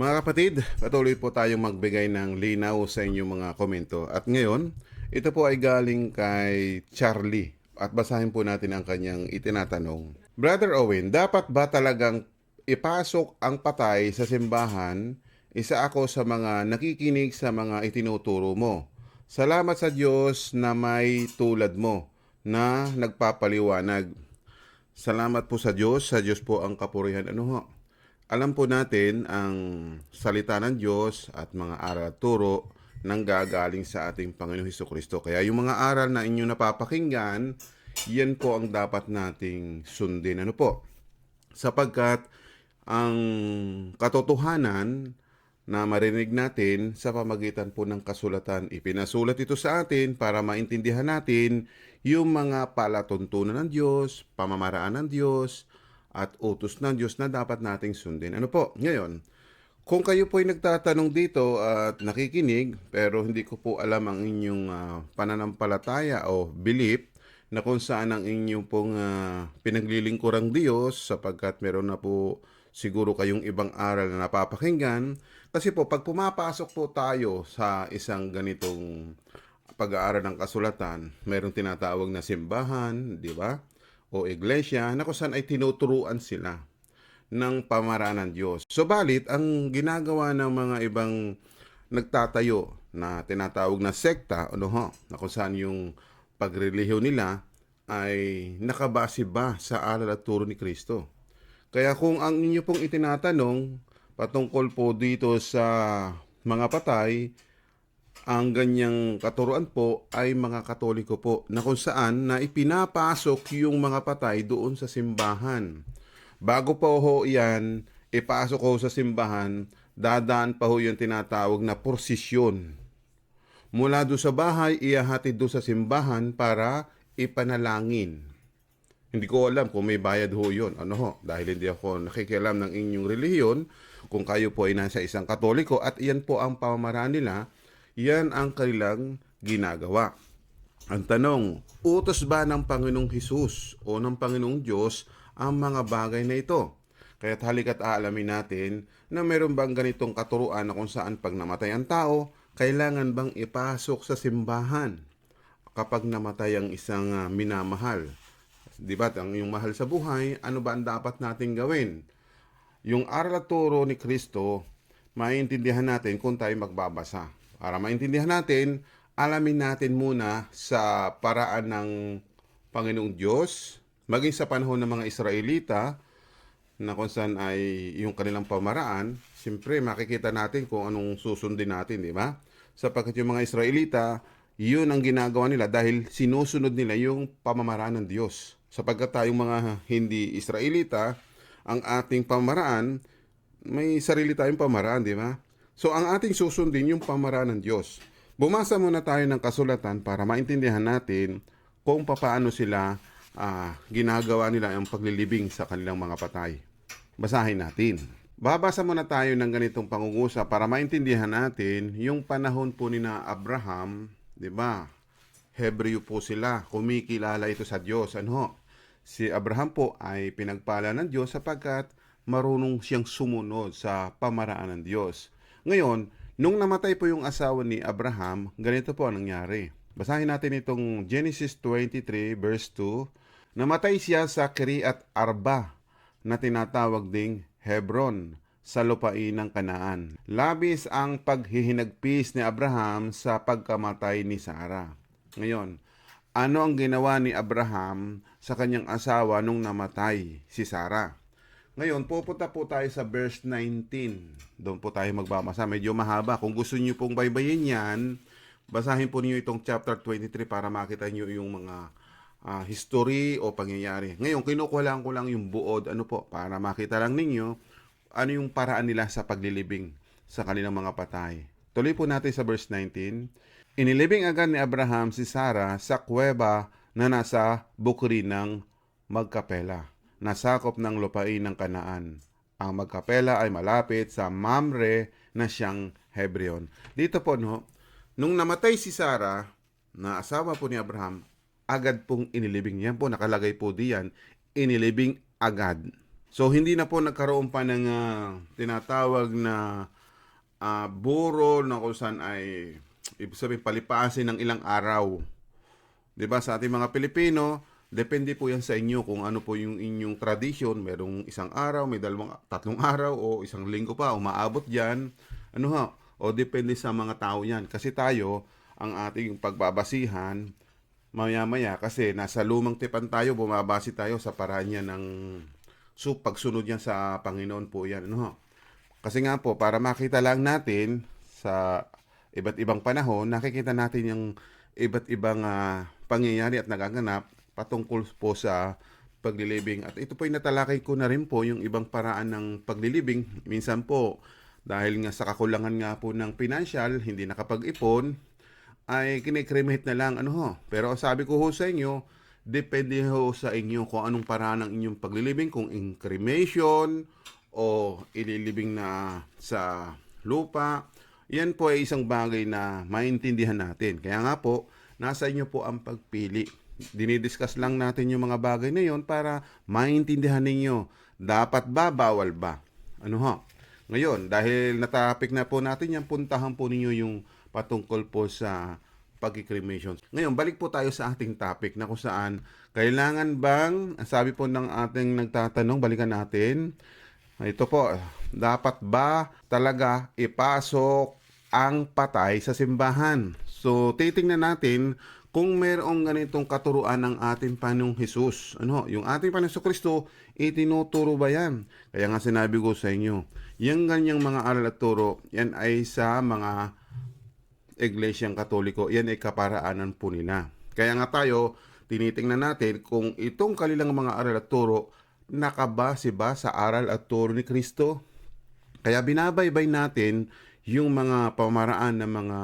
Mga kapatid, patuloy po tayong magbigay ng linaw sa inyong mga komento. At ngayon, ito po ay galing kay Charlie. At basahin po natin ang kanyang itinatanong. Brother Owen, dapat ba talagang ipasok ang patay sa simbahan? Isa ako sa mga nakikinig sa mga itinuturo mo. Salamat sa Diyos na may tulad mo na nagpapaliwanag. Salamat po sa Diyos. Sa Diyos po ang kapurihan. Ano ho? Alam po natin ang salita ng Diyos at mga aral turo nang gagaling sa ating Panginoon Heso Kristo. Kaya yung mga aral na inyong napapakinggan, yan po ang dapat nating sundin. Ano po? Sapagkat ang katotohanan na marinig natin sa pamagitan po ng kasulatan. Ipinasulat ito sa atin para maintindihan natin yung mga palatuntunan ng Diyos, pamamaraan ng Diyos, at utos ng Diyos na dapat nating sundin. Ano po? Ngayon, kung kayo po ay nagtatanong dito at nakikinig, pero hindi ko po alam ang inyong ah, pananampalataya o belief, na kung saan ang inyong pong ah, pinaglilingkurang Diyos sapagkat meron na po siguro kayong ibang aral na napapakinggan. Kasi po, pag pumapasok po tayo sa isang ganitong pag-aaral ng kasulatan, mayroong tinatawag na simbahan, di ba? O iglesia, na kung saan ay tinuturuan sila ng pamaraan ng Diyos. Subalit, ang ginagawa ng mga ibang nagtatayo na tinatawag na sekta, ano ho, na kung saan yung pagrelihiyon nila ay nakabase ba sa aral at turo ni Kristo. Kaya kung ang inyo pong itinatanong patungkol po dito sa mga patay, ang ganyang katuruan po ay mga katoliko po na kung saan na ipinapasok yung mga patay doon sa simbahan. Bago pa ho yan, ipasok ho sa simbahan, dadaan pa ho yung tinatawag na prosesyon. Mula doon sa bahay, iyahatid doon sa simbahan para ipanalangin. Hindi ko alam kung may bayad ho yun. Ano ho? Dahil hindi ako nakikialam ng inyong relihiyon, kung kayo po ay nasa isang katoliko at iyan po ang pamamaraan nila, yan ang kanilang ginagawa. Ang tanong, utos ba ng Panginoong Hesus o ng Panginoong Diyos ang mga bagay na ito? Kaya halika't aalamin natin na meron bang ganitong katuruan na kung saan pag namatay ang tao, kailangan bang ipasok sa simbahan kapag namatay ang isang ah, minamahal? Di ba? Ang yung mahal sa buhay, ano ba ang dapat nating gawin? Yung aral at turo ni Kristo, maintindihan natin kung tayo magbabasa. Para maintindihan natin, alamin natin muna sa paraan ng Panginoong Diyos, maging sa panahon ng mga Israelita, na kung saan ay yung kanilang pamaraan, siyempre makikita natin kung anong susundin natin, di ba? Sapagkat yung mga Israelita, yun ang ginagawa nila dahil sinusunod nila yung pamamaraan ng Diyos. Sapagkat tayong mga hindi Israelita, ang ating pamaraan, may sarili tayong pamaraan, di ba? So ang ating susundin yung pamaraan ng Diyos. Bumasa muna tayo ng kasulatan para maintindihan natin kung paano sila ah, ginagawa nila ang paglilibing sa kanilang mga patay. Basahin natin. Babasa muna tayo ng ganitong pangungusap para maintindihan natin yung panahon po ni na Abraham, di ba? Hebreo po sila, kumikilala ito sa Diyos. Ano? Si Abraham po ay pinagpala ng Diyos sapagkat marunong siyang sumunod sa pamaraan ng Diyos. Ngayon, nung namatay po yung asawa ni Abraham, ganito po ang nangyari. Basahin natin itong Genesis 23 verse 2. Namatay siya sa Kiriat Arba na tinatawag ding Hebron sa lupain ng Kanaan. Labis ang paghihinagpis ni Abraham sa pagkamatay ni Sarah. Ngayon, ano ang ginawa ni Abraham sa kanyang asawa nung namatay si Sarah? Ngayon, pupunta po tayo sa verse 19. Doon po tayo magbabasa. Medyo mahaba. Kung gusto niyo pong baybayin yan, basahin po niyo itong chapter 23 para makita niyo yung mga ah, history o pangyayari. Ngayon, kinukuha ko lang yung buod, ano po, para makita lang ninyo ano yung paraan nila sa paglilibing sa kanilang mga patay. Tuloy po natin sa verse 19. Inilibing agad ni Abraham si Sarah sa kuweba na nasa bukuri ng Magkapela, nasakop ng lupain ng Kanaan. Ang Magkapela ay malapit sa Mamre na siyang Hebron. Dito po, no, nung namatay si Sarah, na asawa po ni Abraham, agad pong inilibing. Yan po, nakalagay po diyan, inilibing agad. So hindi na po nagkaroon pa ng ah, tinatawag na ah, burol na kung saan ay ibig sabihin palipasin ng ilang araw. 'Di ba sa ating mga Pilipino, depende po 'yan sa inyo kung ano po yung inyong tradition, merong isang araw, may dalawang tatlong araw o isang linggo pa umaabot diyan. Ano ha? O depende sa mga tao 'yan kasi tayo ang ating pagbabasihan maya-maya kasi nasa lumang tipan tayo, bumabase tayo sa paraan niya ng so, pagsunod niya sa Panginoon po yan. Ano ho? Kasi nga po, para makita lang natin sa iba't ibang panahon, nakikita natin yung iba't ibang ah, pangyayari at nagaganap patungkol po sa paglilibing. At ito po yung natalakay ko na rin po yung ibang paraan ng paglilibing. Minsan po, dahil nga sa kakulangan nga po ng financial, hindi nakapag-ipon, ay kinikremate na lang ano ho. Pero sabi ko ho sa inyo, depende ho sa inyo kung anong paraan ng inyong paglilibing, kung in cremation o ililibing na sa lupa. Yan po ay isang bagay na maintindihan natin. Kaya nga po, nasa inyo po ang pagpili. Dinidiscuss lang natin yung mga bagay na yon para maintindihan ninyo. Dapat ba, bawal ba? Ano ho? Ngayon, dahil natapik na po natin yan, puntahan po ninyo yung patungkol po sa pag-cremation. Ngayon, balik po tayo sa ating topic na kung saan kailangan bang, ang sabi po ng ating nagtatanong, balikan natin, ito po, dapat ba talaga ipasok ang patay sa simbahan? So, titingnan natin kung mayroong ganitong katuruan ng ating Panong Jesus. Ano, yung ating Panong Kristo, itinuturo ba yan? Kaya nga sinabi ko sa inyo, yung ganyang mga aral at turo, yan ay sa mga Iglesyang Katoliko, yan ay kaparaanan po nila. Kaya nga tayo, tinitingnan natin kung itong kanilang mga aral at turo, nakabase ba sa aral at turo ni Kristo? Kaya binabaybay natin yung mga pamaraan ng mga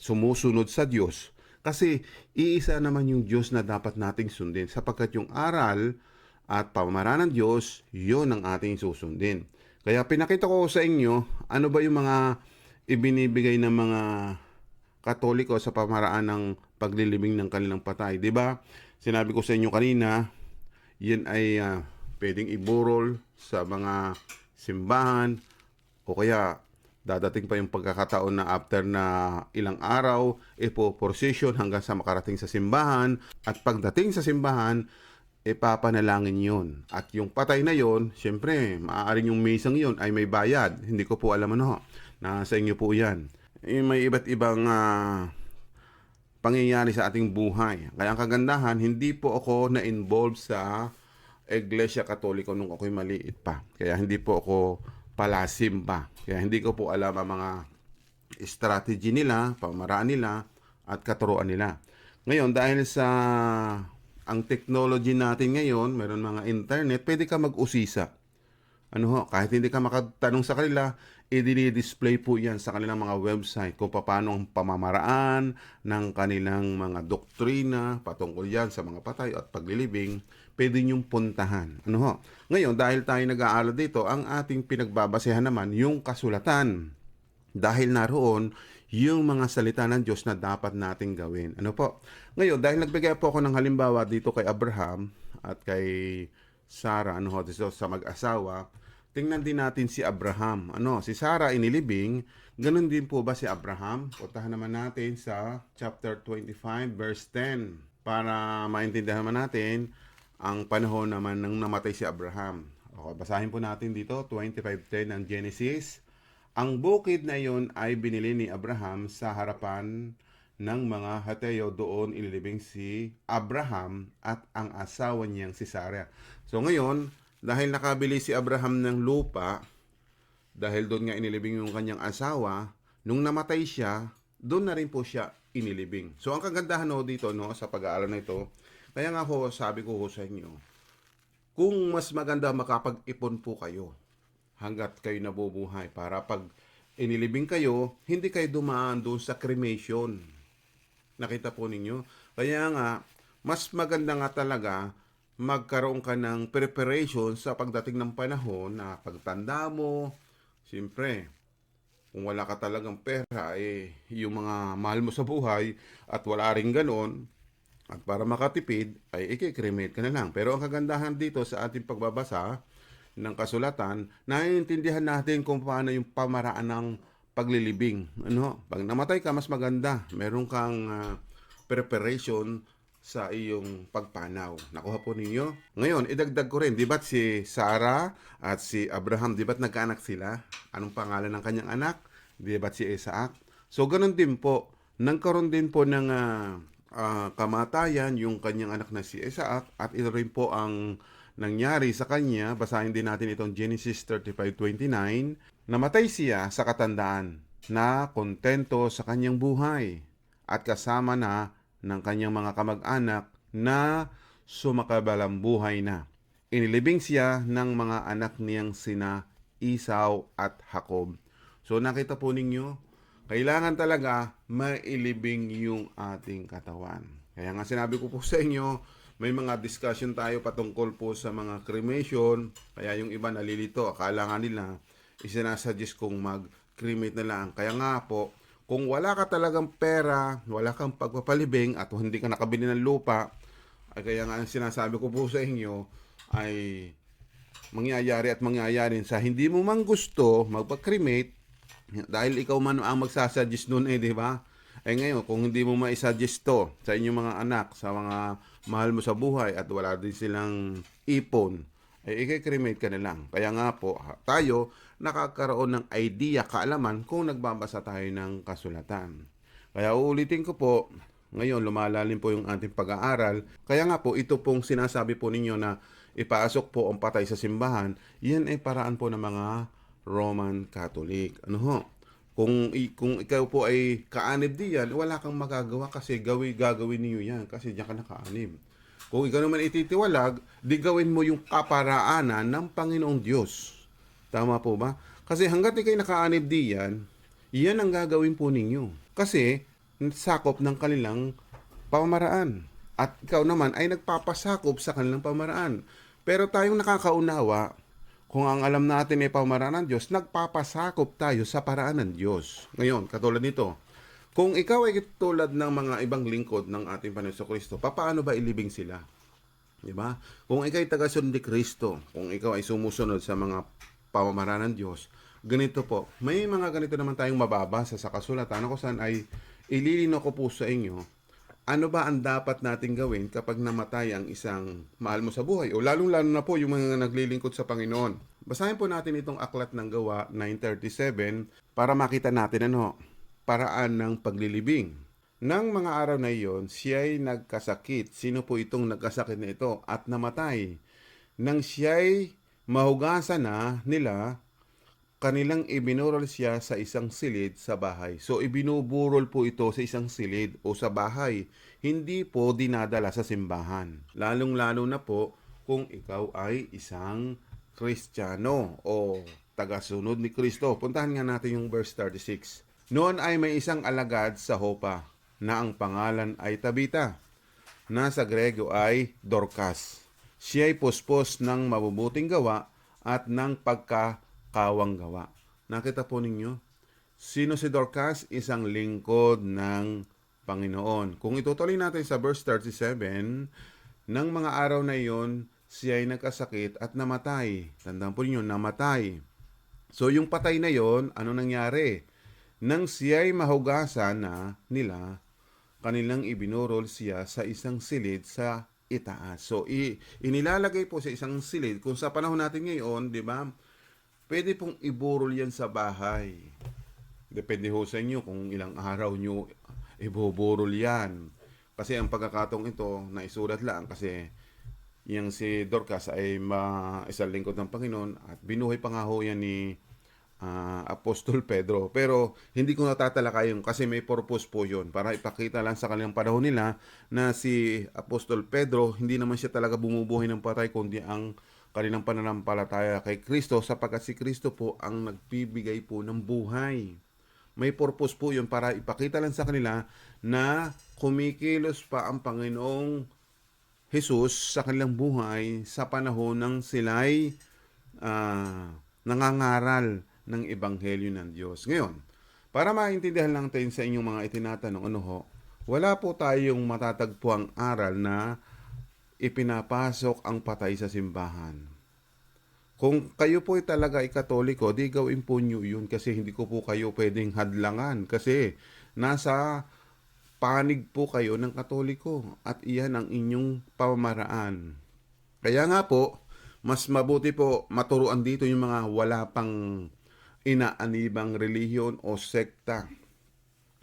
sumusunod sa Diyos. Kasi iisa naman yung Diyos na dapat nating sundin sapagkat yung aral at pamaraan ng Diyos, yun ang ating susundin. Kaya pinakita ko sa inyo, ano ba yung mga ibinibigay ng mga Katoliko sa pamaraan ng paglilibing ng kanilang patay. 'Di ba? Sinabi ko sa inyo kanina, yan ay ah, pwedeng iburol sa mga simbahan o kaya dadating pa yung pagkakataon na after na ilang araw, ipo-procession hanggang sa makarating sa simbahan at pagdating sa simbahan, ipapanalangin yun. At yung patay na yon, syempre, maaaring yung misang yon ay may bayad. Hindi ko po alam ano, nasa inyo po yan. Eh, may iba't ibang ah, pangyayari sa ating buhay. Kaya ang kagandahan, hindi po ako na-involve sa Iglesia Katoliko nung ako'y maliit pa. Kaya hindi po ako palasim pa. Kaya hindi ko po alam ang mga strategy nila, pamaraan nila, at katuruan nila. Ngayon, dahil sa ang technology natin ngayon, meron mga internet, pwede ka mag-usisa. Ano ho, kahit hindi ka makatanong sa kanila, i-display po yan sa kanilang mga website kung paano ang pamamaraan ng kanilang mga doktrina patungkol yan sa mga patay at paglilibing, pwede niyong puntahan. Ano ho? Ngayon, dahil tayo nag-aaral dito, ang ating pinagbabasehan naman yung kasulatan. Dahil naroon yung mga salita ng Diyos na dapat nating gawin. Ano po? Ngayon, dahil nagbigay po ako ng halimbawa dito kay Abraham at kay Sarah, ano ho, dito sa mag-asawa, tingnan din natin si Abraham. Ano, si Sarah inilibing, ganun din po ba si Abraham? Puntahan naman natin sa chapter 25 verse 10 para maintindihan naman natin ang panahon naman ng namatay si Abraham. O, basahin po natin dito 25:10 ng Genesis. Ang bukid na iyon ay binili ni Abraham sa harapan ng mga Hateo doon inilibing si Abraham at ang asawa niyang si Sarah. So ngayon, dahil nakabili si Abraham ng lupa, dahil doon nga inilibing yung kanyang asawa, nung namatay siya, doon na rin po siya inilibing. So ang kagandahan ho dito no, sa pag-aaral na ito, kaya nga ho, sabi ko ho sa inyo, kung mas maganda makapag-ipon po kayo hanggat kayo nabubuhay para pag inilibing kayo, hindi kayo dumaan doon sa cremation. Nakita po ninyo? Kaya nga, mas maganda nga talaga magkaroon ka ng preparation sa pagdating ng panahon na pagtanda mo, siyempre, kung wala ka talagang pera, eh, yung mga mahal mo sa buhay at wala rin ganon, at para makatipid, ay ikikremate ka na lang. Pero ang kagandahan dito sa ating pagbabasa ng kasulatan, naiintindihan natin kung paano yung pamaraan ng paglilibing. Ano? Pag namatay ka, mas maganda. Meron kang ah, preparation sa iyong pagpanaw. Nakuha po ninyo? Ngayon, idagdag ko rin, di si Sarah at si Abraham, di ba't nagkaanak sila? Anong pangalan ng kanyang anak? Di si Isaac? So, ganun din po. Nagkaroon din po ng ah, ah, kamatayan yung kanyang anak na si Isaac at ito rin po ang nangyari sa kanya. Basahin din natin itong Genesis 35.29. Namatay siya sa katandaan na kontento sa kanyang buhay at kasama na ng kanyang mga kamag-anak na sumakabalang buhay na. Inilibing siya ng mga anak niyang sina Isaw at Jacob. So nakita po ninyo, kailangan talaga mailibing yung ating katawan. Kaya nga sinabi ko po sa inyo, may mga discussion tayo patungkol po sa mga cremation. Kaya yung iba nalilito, akala nga nila, isinasuggest kong mag-cremate na lang. Kaya nga po, kung wala ka talagang pera, wala kang pagpapalibing at hindi ka nakabili ng lupa, ay kaya nga ang sinasabi ko po sa inyo ay mangyayari at mangyayari sa hindi mo man gusto magpa-cremate dahil ikaw man ang magsasuggest noon eh, di ba? Eh ngayon, kung hindi mo maisuggest to sa inyong mga anak, sa mga mahal mo sa buhay at wala din silang ipon, eh i-cremate ka na lang. Kaya nga po, tayo nakakaroon ng idea, kaalaman kung nagbabasa tayo ng kasulatan. Kaya uulitin ko po, ngayon lumalalim po yung ating pag-aaral. Kaya nga po, ito pong sinasabi po ninyo na ipasok po ang patay sa simbahan, yan ay paraan po ng mga Roman Catholic. Ano ho? Kung, kung ikaw po ay kaanib diyan, wala kang magagawa kasi gawi, gagawin niyo yan kasi diyan ka nakaanib. Kung ikaw naman ititiwalag, di gawin mo yung kaparaanan ng Panginoong Diyos. Tama po ba? Kasi hanggat ikay nakaanib diyan, iyan ang gagawin po ninyo. Kasi sakop ng kanilang pamamaraan. At ikaw naman ay nagpapasakop sa kanilang pamamaraan. Pero tayong nakakaunawa, kung ang alam natin ay pamamaraan ng Diyos, nagpapasakop tayo sa paraan ng Diyos. Ngayon, katulad nito, kung ikaw ay tulad ng mga ibang lingkod ng ating Panginoon Kristo, paano ba ilibing sila? Di ba? Kung ikaw ay tagasunod ni Kristo, kung ikaw ay sumusunod sa mga pamamaraan ng Diyos, ganito po, may mga ganito naman tayong mababasa sa kasulatan kung saan ay ililino ko po sa inyo, ano ba ang dapat nating gawin kapag namatay ang isang mahal mo sa buhay? O lalong-lalo na po yung mga naglilingkod sa Panginoon. Basahin po natin itong aklat ng gawa 937 para makita natin ano, paraan ng paglilibing. Nang mga araw na iyon, siya'y nagkasakit. Sino po itong nagkasakit na ito at namatay? Nang siya'y mahugasan na nila, kanilang ibinurol siya sa isang silid sa bahay. So ibinuburol po ito sa isang silid o sa bahay. Hindi po dinadala sa simbahan. Lalong-lalo na po kung ikaw ay isang Kristiyano o tagasunod ni Kristo. Puntahan nga natin yung verse 36. Noon ay may isang alagad sa Hopa na ang pangalan ay Tabita na sa Grego ay Dorcas. Siya ay puspos ng mabubuting gawa at ng pagkakawang gawa. Nakita po ninyo? Sino si Dorcas? Isang lingkod ng Panginoon. Kung itutuloy natin sa verse 37, ng mga araw na iyon, siya ay nagkasakit at namatay. Tandaan po ninyo, namatay. So yung patay na yon, ano nangyari? Nang siya'y mahugasan na nila, kanilang ibinurol siya sa isang silid sa itaas. So, i- inilalagay po sa isang silid. Kung sa panahon natin ngayon, di ba, pwede pong iburol yan sa bahay. Depende ho sa inyo kung ilang araw nyo ibuburol yan. Kasi ang pagkakatong ito, naisulat lang kasi yung si Dorcas ay ma isang lingkod ng Panginoon at binuhay pa nga ho yan ni ah, Apostol Pedro. Pero hindi ko natatalakayin kasi may purpose po yun para ipakita lang sa kanilang panahon nila na si Apostol Pedro hindi naman siya talaga bumubuhay ng patay kundi ang kanilang pananampalataya kay Kristo sapagkat si Kristo po ang nagbibigay po ng buhay. May purpose po yun para ipakita lang sa kanila na kumikilos pa ang Panginoong Jesus sa kanilang buhay sa panahon ng sila'y ah, nangangaral ng Ebanghelyo ng Diyos. Ngayon, para maintindihan lang tayo sa inyong mga itinatanong, ano ho, wala po tayong matatagpuang aral na ipinapasok ang patay sa simbahan. Kung kayo po ay talaga ay katoliko, di gawin po nyo yun kasi hindi ko po kayo pwedeng hadlangan kasi nasa panig po kayo ng katoliko at iyan ang inyong pamamaraan. Kaya nga po, mas mabuti po maturuan dito yung mga wala pang inaanibang relihiyon o sekta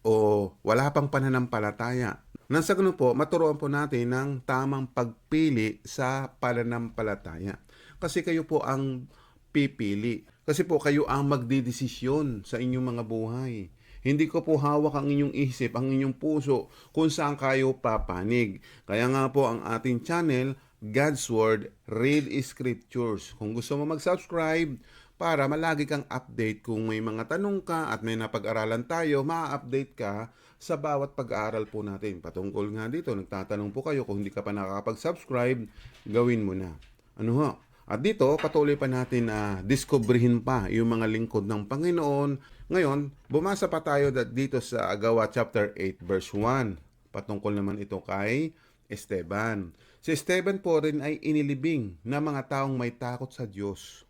o wala pang pananampalataya. Nang sa ganun po, maturuan po natin ng tamang pagpili sa pananampalataya. Kasi kayo po ang pipili. Kasi po kayo ang magdidesisyon sa inyong mga buhay. Hindi ko po hawak ang inyong isip, ang inyong puso kung saan kayo papanig. Kaya nga po ang ating channel, God's Word, Read Scriptures. Kung gusto mo mag-subscribe, para malagi kang update kung may mga tanong ka at may napag-aralan tayo, ma-update ka sa bawat pag-aaral po natin. Patungkol nga dito, nagtatanong po kayo kung hindi ka pa nakakapag-subscribe, gawin mo na. Ano ho? At dito, patuloy pa natin na diskubrihin pa yung mga lingkod ng Panginoon. Ngayon, bumasa pa tayo dito sa Agawa chapter 8 verse 1. Patungkol naman ito kay Esteban. Si Esteban po rin ay inilibing na mga taong may takot sa Diyos.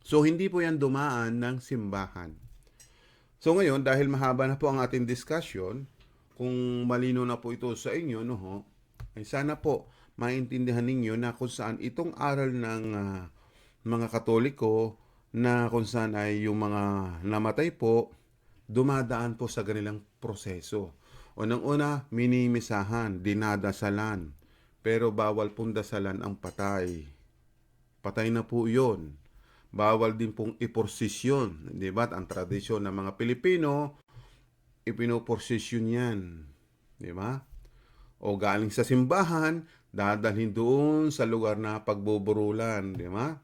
So, hindi po yan dumaan ng simbahan. So, ngayon, dahil mahaba na po ang ating discussion, kung malino na po ito sa inyo, no ho, ay sana po maintindihan ninyo na kung saan itong aral ng ah, mga katoliko na kung saan ay yung mga namatay po, dumadaan po sa ganilang proseso. Unang-una, minimisahan, dinadasalan. Pero bawal pong dasalan ang patay. Patay na po yon bawal din pong iporsisyon. Di ba? Ang tradisyon ng mga Pilipino, ipinoporsisyon yan. Di ba? O galing sa simbahan, dadalhin doon sa lugar na pagbuburulan. Di ba?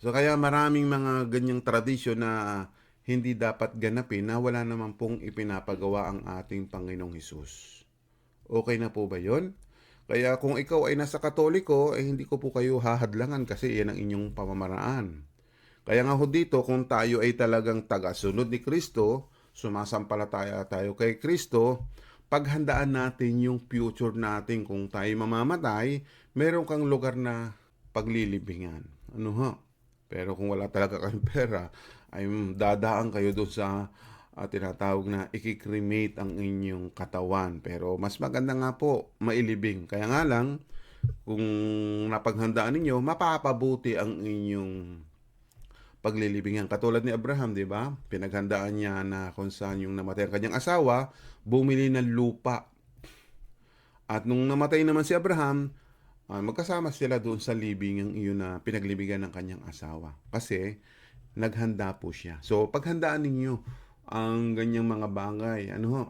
So kaya maraming mga ganyang tradisyon na hindi dapat ganapin na wala naman pong ipinapagawa ang ating Panginoong Hesus. Okay na po ba yon? Kaya kung ikaw ay nasa katoliko, eh hindi ko po kayo hahadlangan kasi yan ang inyong pamamaraan. Kaya nga ho dito, kung tayo ay talagang tagasunod ni Kristo, sumasampalataya tayo kay Kristo, paghandaan natin yung future natin kung tayo mamamatay, meron kang lugar na paglilibingan. Ano ha? Pero kung wala talaga kayong pera, ay dadaan kayo doon sa at tinatawag na ikikremate ang inyong katawan. Pero mas maganda nga po, mailibing. Kaya nga lang, kung napaghandaan ninyo, mapapabuti ang inyong paglilibingan. Katulad ni Abraham, di ba? Pinaghandaan niya na kung saan yung namatay ang kanyang asawa, bumili ng lupa. At nung namatay naman si Abraham, ah, magkasama sila doon sa libing yung iyon na pinaglibigan ng kanyang asawa. Kasi naghanda po siya. So, paghandaan ninyo ang ganyang mga bagay. Ano ho?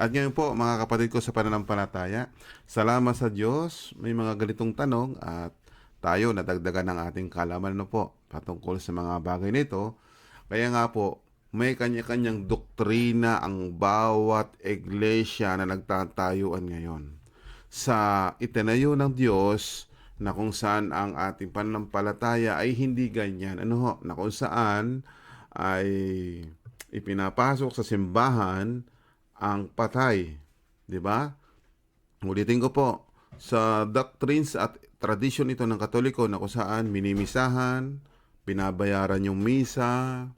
At ngayon po, mga kapatid ko sa pananampalataya, salamat sa Diyos, may mga ganitong tanong at tayo nadagdagan ng ating kalaman no po patungkol sa mga bagay nito. Kaya nga po, may kanya-kanyang doktrina ang bawat iglesia na nagtatayuan ngayon. Sa itinayo ng Diyos na kung saan ang ating pananampalataya ay hindi ganyan. Ano ho? Na kung saan ay ipinapasok sa simbahan ang patay. Di ba? Ulitin ko po, sa doctrines at tradition ito ng Katoliko na kung saan minimisahan, binabayaran yung misa,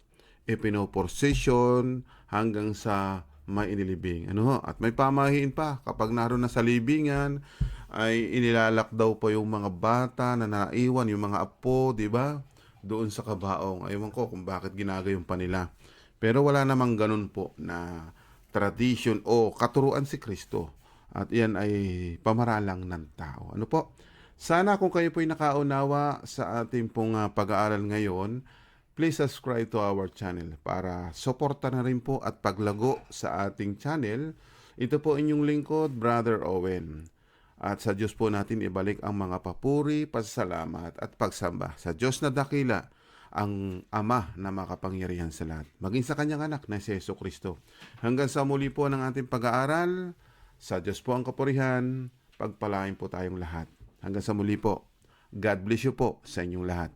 ipinoporsession hanggang sa may inilibing. Ano ho? At may pamahiin pa kapag naroon na sa libingan ay inilalak daw po yung mga bata na naiwan, yung mga apo, di ba? Doon sa kabaong. Aywan ko kung bakit ginagayon pa nila. Pero wala namang ganun po na tradition o katuruan si Kristo. At iyan ay pamaralang ng tao. Ano po? Sana kung kayo po'y nakaunawa sa ating pong ah, pag-aaral ngayon, please subscribe to our channel para suporta na rin po at paglago sa ating channel. Ito po inyong lingkod, Brother Owen. At sa Diyos po natin ibalik ang mga papuri, pasasalamat at pagsamba. Sa Diyos na dakila, ang Ama na makapangyarihan sa lahat. Maging sa kanyang anak na si Yeso Kristo. Hanggang sa muli po ng ating pag-aaral, sa Diyos po ang kapurihan, pagpalain po tayong lahat. Hanggang sa muli po. God bless you po sa inyong lahat.